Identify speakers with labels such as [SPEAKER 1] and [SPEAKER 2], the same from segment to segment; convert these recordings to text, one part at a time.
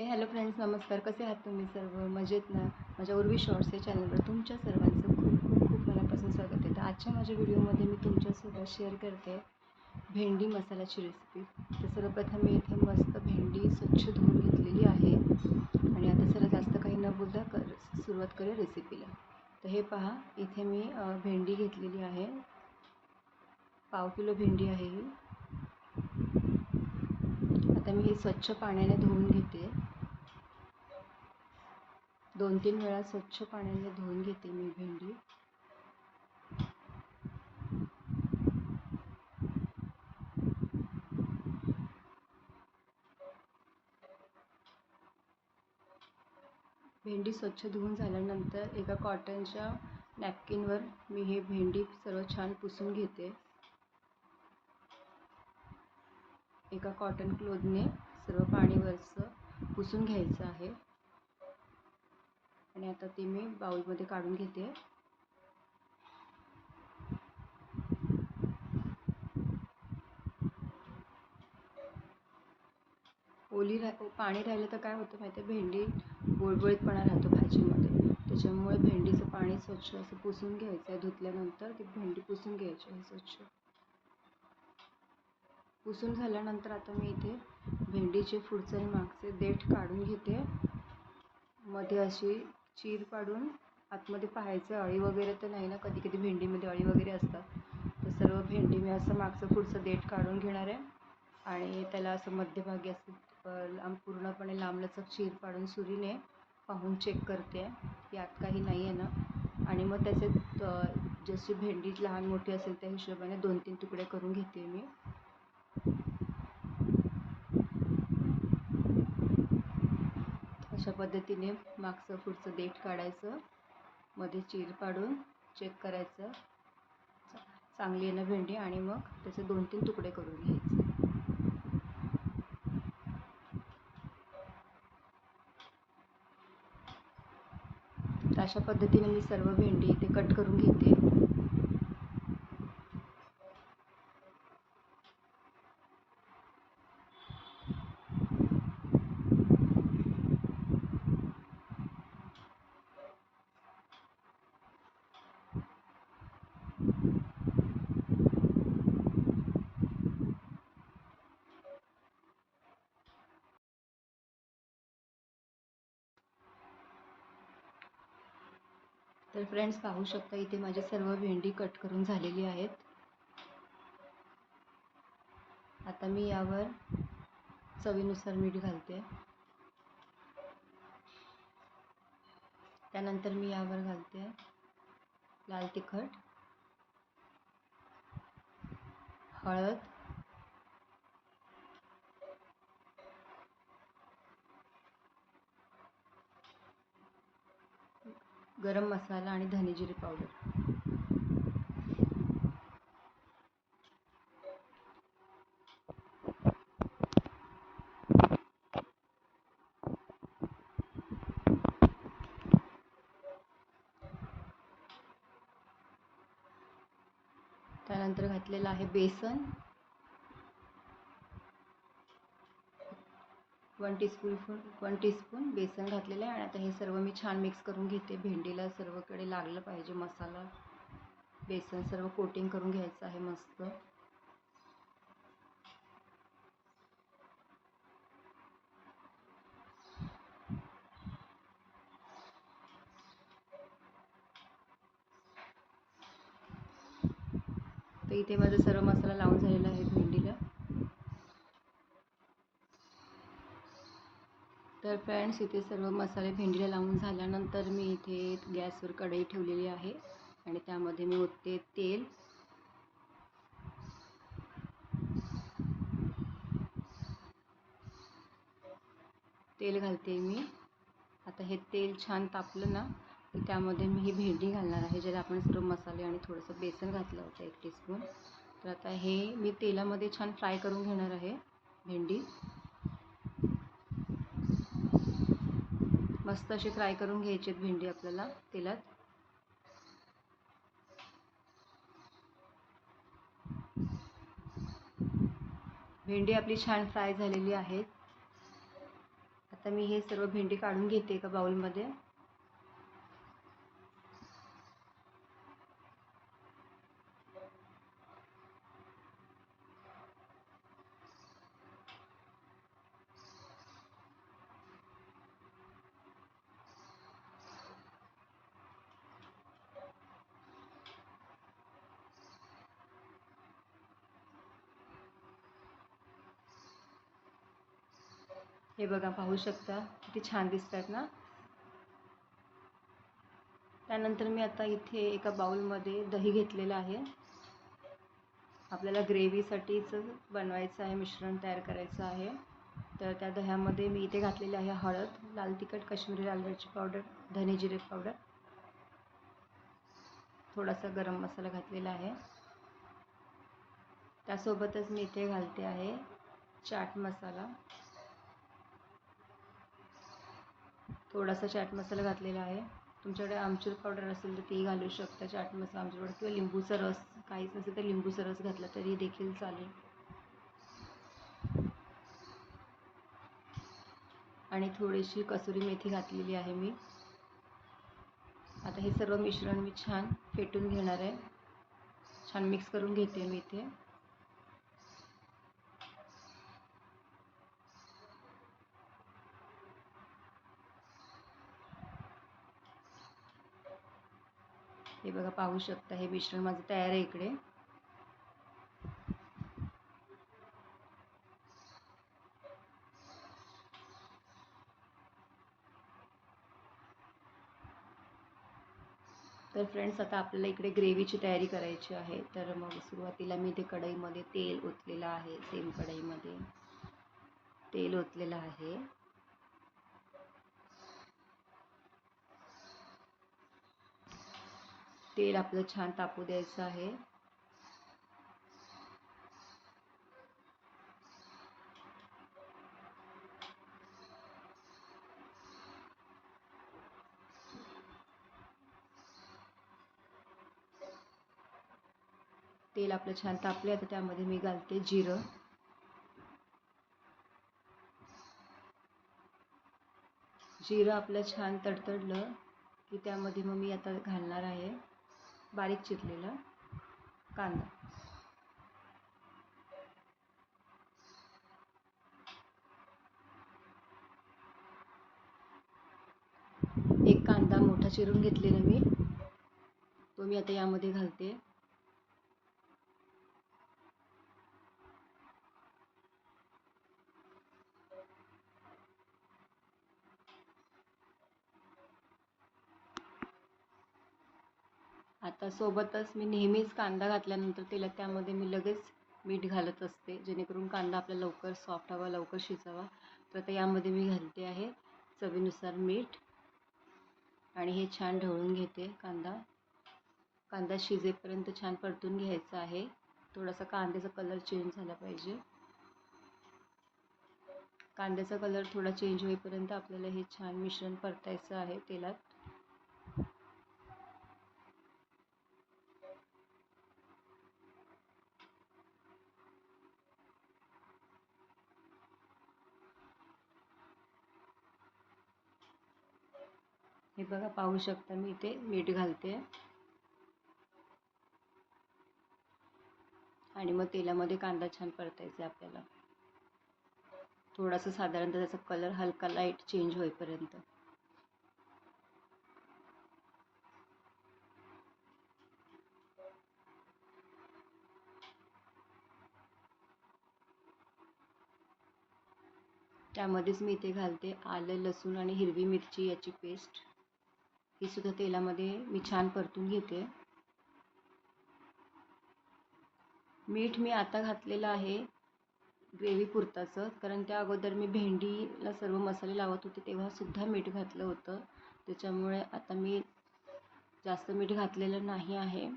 [SPEAKER 1] हे hello friends नमस्कार. कसे आहात तुम्ही सर्व? मजेत ना? माझ्या उर्वी शॉर्ट्स या चॅनलवर तुमच्या सर्वांचं खूप खूप खूप मनापासून स्वागत आहे. तर आजच्या माझ्या व्हिडिओमध्ये मी तुमच्यासोबत शेअर करते भेंडी मसाल्याची रेसिपी तर सर्वप्रथम मी इथे मस्त भेंडी स्वच्छ धुवून घेतलेली आहे. आणि आता सर्व जास्त काही न बोलता कर सुरुवात करूया रेसिपीला तर हे पहा इथे मी भेंडी घेतलेली आहे. पाव किलो भेंडी आहे ही. आता मी ही स्वच्छ पाण्याने धुवून घेते. दोन तीन वेळा स्वच्छ पाण्याने धुवून घेते मी भेंडी. भेंडी स्वच्छ धुवून झाल्यानंतर एका कॉटनच्या नॅपकिनवर मी हे भेंडी सर्व छान पुसून घेते. एका कॉटन क्लोथने सर्व पाणीवरचं पुसून घ्यायचं आहे. आणि आता ती मी बाउलमध्ये काढून घेते. ओली रा पाणी राहिलं तर काय होतं माहिती आहे भेंडी बुळबुळीतपणा राहतो भाजीमध्ये. त्याच्यामुळे भेंडीचं पाणी स्वच्छ असं पुसून घ्यायचं आहे धुतल्यानंतर ती भेंडी पुसून घ्यायची आहे स्वच्छ. पुसून झाल्यानंतर आता मी इथे भेंडीचे पुढचे आणि मागचे देठ काढून घेते. मध्ये अशी चीर पाडून आतमध्ये पाहायचं. अळी वगैरे तर नाही ना कधी कधी भेंडीमध्ये अळी वगैरे असतात. तर सर्व भेंडी मी असं मागचं पुढचं देठ काढून घेणार आहे. आणि त्याला असं मध्यभागी असं लांब पूर्णपणे लांबलचक चीर पाडून सुरीने पाहून चेक करते. की आत काही नाही आहे ना. आणि मग त्याचे जशी भेंडी लहान मोठी असेल त्या हिशोबाने दोन तीन तुकडे करून घेते मी. अशा पद्धतीने मागचं पुढचं देठ काढायचं. मध्ये चीर पाडून चेक करायचं. चांगली आहे ना भेंडी? आणि मग त्याचे दोन तीन तुकडे करून घ्यायचे. अशा पद्धतीने मी सर्व भेंडी इथे कट करून घेते. तर फ्रेंड्स पाहू शकता इथे माझी सर्व भेंडी कट करून झालेली आहेत. आता मी यावर चवीनुसार मीठ घालते. त्यानंतर मी यावर घालते लाल तिखट हळद गरम मसाला आणि धनेजिरे पावडर. त्यानंतर घातलेलं आहे बेसन. वन टीस्पून वन टीस्पून बेसन घातलेलं आहे आणि आता हे सर्व मी छान मिक्स करून घेते. भेंडीला सर्वकडे लागलं पाहिजे मसाला. बेसन सर्व कोटिंग करून घ्यायचं आहे मस्त. तर इथे माझा सर्व मसाला लावून झालेला आहे भेंडीला तर फ्रेंड्स इथे सर्व मसाले भेंडीला लावून झाल्यानंतर मी इथे गॅसवर कढई ठेवलेली आहे आणि त्यामध्ये मी ओतते तेल. तेल घालते मी. आता हे तेल छान तापलं ना की त्यामध्ये मी ही भेंडी घालणार आहे ज्याला आपण सर्व मसाले आणि थोडंसं बेसन घातलं होतं एक टीस्पून तर आता हे मी तेलामध्ये छान फ्राय करून घेणार आहे भेंडी. मस्त अशी फ्राय करून घ्यायची आहेत भेंडी आपल्याला तेलात. भेंडी आपली छान फ्राय झालेली आहे आता मी हे सर्व भेंडी काढून घेते एका बाउलमध्ये हे बघा पाहू शकता किती छान दिसत आहेत ना? त्यानंतर मी आता इथे एका बाउलमध्ये दही घेतलेलं आहे. आपल्याला ग्रेव्हीसाठीच बनवायचं आहे मिश्रण तयार करायचं आहे. तर त्या दह्यामध्ये मी इथे घातलेले आहे हळद लाल तिखट काश्मीरी लाल मिरची पावडर धने जिरे पावडर. थोडासा गरम मसाला घातलेला आहे. त्यासोबतच मी इथे घालते आहे चाट मसाला. थोडासा चाट मसाला घातलेला आहे. तुमच्याकडे आमचूर पावडर असेल तर तेही घालू शकता. चाट मसाला आमचूर पावडर किंवा लिंबूचा रस काहीच नसेल तर लिंबूचा रस घातला तरी देखील चालेल. आणि थोडीशी कसुरी मेथी घातलेली आहे मी. आता हे सर्व मिश्रण मी छान फेटून घेणार आहे. छान मिक्स करून घेते मी इथे हे बघा पाहू शकता हे मिश्रण माझं तयार आहे इकडे. तर फ्रेंड्स आता आपल्याला इकडे ग्रेव्हीची तयारी करायची आहे. तर मग सुरुवातीला मी इथे कढईमध्ये तेल ओतलेलं आहे सेम कढईमध्ये. तेल ओतलेलं आहे. तेल आपलं छान तापू द्यायचं आहे. तेल आपलं छान तापले आता त्यामध्ये मी घालते जिरं. जिरं आपलं छान तडतडलं की त्यामध्ये मग मी आता घालणार आहे. बारीक चिरलेला कांदा. एक कांदा मोठा चिरून घेतलेला मी. तो मी आता यामध्ये घालते. आता सोबतच मी नेहमीच कांदा घातल्यानंतर तेला त्यामध्ये मी लगेच मीठ घालत असते जेणेकरून कांदा आपला लवकर सॉफ्ट हवा लवकर शिजावा. तर आता यामध्ये मी घालते आहे चवीनुसार मीठ आणि हे छान ढवळून घेते कांदा. कांदा शिजेपर्यंत छान परतून घ्यायचा आहे. थोडासा कांद्याचा कलर चेंज झाला पाहिजे. कांद्याचा कलर थोडा चेंज होईपर्यंत आपल्याला हे छान मिश्रण परतायचं आहे तेलात. हे बघा पाहू शकता मी इथे मीठ घालते. आणि मग तेलामध्ये कांदा छान परतायचा आपल्याला. थोडासा साधारणतः त्याचा कलर हलका लाइट चेंज होईपर्यंत. त्यामध्येच मी इथे घालते आलं लसूण आणि हिरवी मिरची याची पेस्ट ही सुद्धा तेलामध्ये मी छान परतून घेते. मीठ मी आता घातलेलं आहे ग्रेव्ही पुरताचं. कारण त्या अगोदर मी भेंडीला सर्व मसाले लावत होते तेव्हासुद्धा मीठ घातलं होतं. त्याच्यामुळे आता मी जास्त मीठ घातलेलं नाही आहे.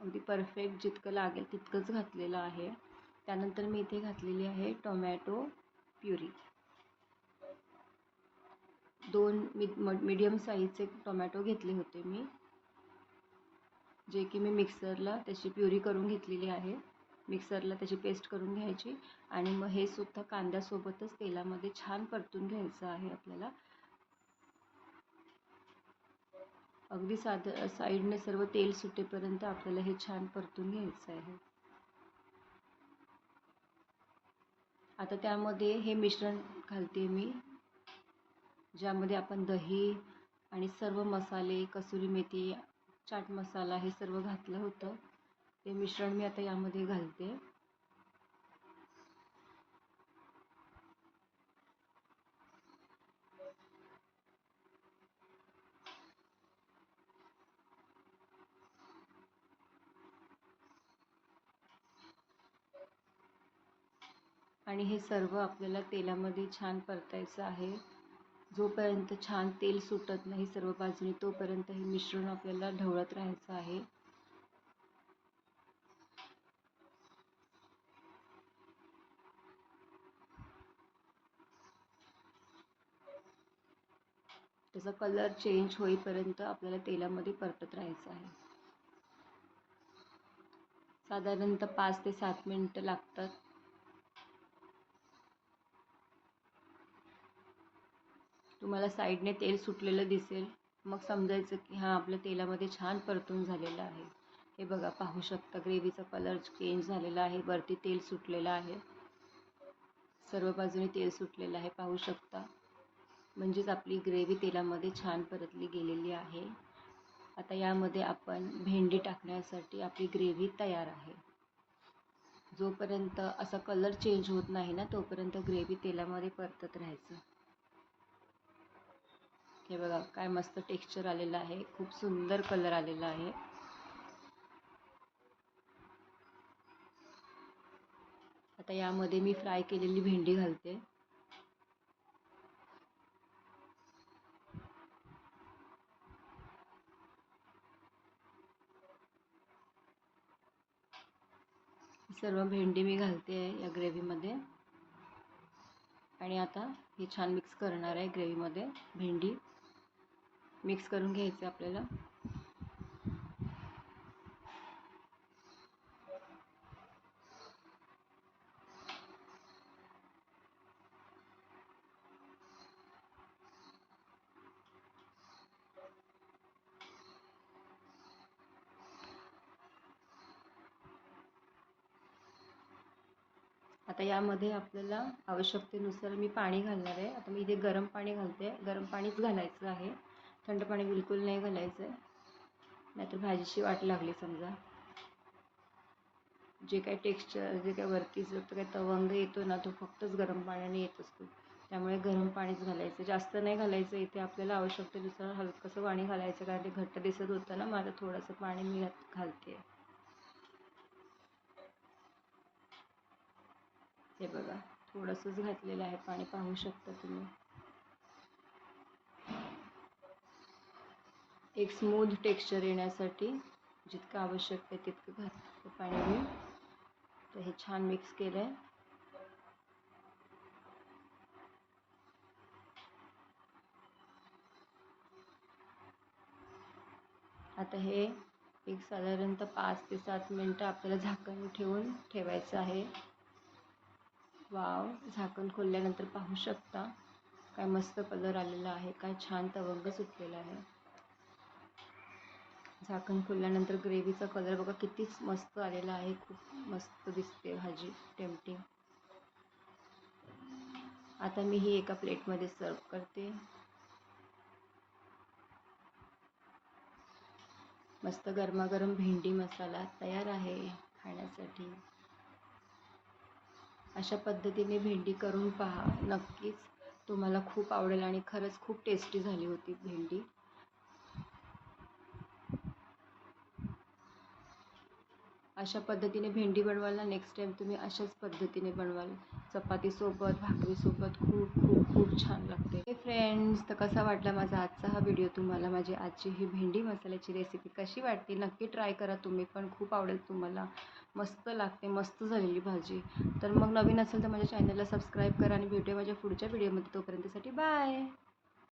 [SPEAKER 1] अगदी परफेक्ट जितकं लागेल तितकंच घातलेलं आहे. त्यानंतर मी इथे घातलेली आहे टोमॅटो प्युरी. दोन मी मीडियम साईजचे टोमॅटो घेतले होते मी जे की मी मिक्सरला त्याची प्युरी करून घेतलेली आहे. मिक्सरला त्याची पेस्ट करून घ्यायची आणि मग हे सुद्धा कांद्यासोबतच तेलामध्ये छान परतून घ्यायचं आहे आपल्याला. अगदी साध साईडने सर्व तेल सुटेपर्यंत आपल्याला हे छान परतून घ्यायचं आहे. आता त्यामध्ये हे मिश्रण घालते मी. ज्यामध्ये आपण दही आणि सर्व मसाले कसुरी मेथी चाट मसाला हे सर्व घातलं होतं. ते मिश्रण मी आता यामध्ये घालते. आणि हे सर्व आपल्याला तेलामध्ये छान परतायचं आहे. जोपर्यंत छान तेल सुटत नाही सर्व बाजूने तोपर्यंत हे मिश्रण आपल्याला ढवळत राहायचं आहे. त्याचा कलर चेंज होईपर्यंत आपल्याला तेलामध्ये परतत राहायचं आहे. साधारणतः पाच ते सात मिनटं लागतात. तुम्हाला साईडने तेल सुटलेलं दिसेल. मग समजायचं की हां आपलं तेलामध्ये छान परतून झालेलं आहे. हे बघा पाहू शकता ग्रेव्हीचा कलर चेंज झालेला आहे. वरती तेल सुटलेलं आहे. सर्व बाजूने तेल सुटलेलं आहे. पाहू शकता. म्हणजेच आपली ग्रेव्ही तेलामध्ये छान परतली गेलेली आहे. आता यामध्ये आपण भेंडी टाकण्यासाठी आपली ग्रेव्ही तयार आहे. जोपर्यंत असा कलर चेंज होत नाही ना तोपर्यंत ग्रेव्ही तेलामध्ये परतत राहायचं. हे बघा काय मस्त टेक्स्चर आलेलं आहे. खूप सुंदर कलर आलेला आहे. आता यामध्ये मी फ्राय केलेली भेंडी घालते. सर्व भेंडी मी घालते आहे या ग्रेव्हीमध्ये आणि आता हे छान मिक्स करणार आहे ग्रेव्हीमध्ये भेंडी. मिक्स करून घ्यायचं आपल्याला. आता यामध्ये आपल्याला आवश्यकतेनुसार मी पाणी घालणार आहे. आता मी इथे गरम पाणी घालते. गरम पाणीच घालायचं आहे. थंड पाणी बिलकुल नाही घालायचं. आहे नाहीतर भाजीची वाट लागली समजा. जे काही टेक्स्चर जे काही वरती जो काही तवंग येतो ना तो फक्तच गरम पाण्याने येत असतो. त्यामुळे गरम पाणीच घालायचं. जास्त नाही घालायचं. इथे आपल्याला आवश्यकतेनुसार हलकंसं पाणी घालायचं. कारण ते घट्ट दिसत होतं ना माझं थोडंसं पाणी मी घालते. हे बघा. थोडंसंच घातलेलं आहे पाणी. पाहू शकता तुम्ही. एक स्मूथ टेक्स्चर येण्यासाठी जितकं आवश्यक आहे तितकं घातलं पाणी मी. तर हे छान मिक्स केलं आहे आता हे एक साधारणतः पाच ते सात मिनटं आपल्याला झाकण ठेवून ठेवायचं आहे. वाव झाकण खोलल्यानंतर पाहू शकता काय मस्त कलर आलेला आहे काय छान तवंग सुटलेला आहे. झाकण खोलल्यानंतर ग्रेव्हीचा कलर बघा कितीच मस्त आलेला आहे. खूप मस्त दिसते भाजी टेम्पटिंग आता मी ही एका प्लेटमध्ये सर्व करते. मस्त गरमागरम भेंडी मसाला तयार आहे खाण्यासाठी. अशा पद्धतीने भेंडी करून पहा. नक्कीच तुम्हाला खूप आवडेल आणि खरंच खूप टेस्टी झाली होती भेंडी. अशा पद्धतीने भेंडी बनवाल ना नेक्स्ट टाईम तुम्ही अशाच पद्धतीने बनवाल. चपातीसोबत भाकरीसोबत खूप खूप खूप छान लागते. हे फ्रेंड्स तर कसा वाटला माझा आजचा हा व्हिडिओ तुम्हाला माझी आजची ही भेंडी मसाल्याची रेसिपी कशी वाटते नक्की ट्राय करा तुम्ही पण खूप आवडेल तुम्हाला. मस्त लागते मस्त झालेली भाजी. तर मग नवीन असेल तर माझ्या चॅनलला सबस्क्राईब करा आणि भेटूया माझ्या पुढच्या व्हिडिओमध्ये तोपर्यंतसाठी बाय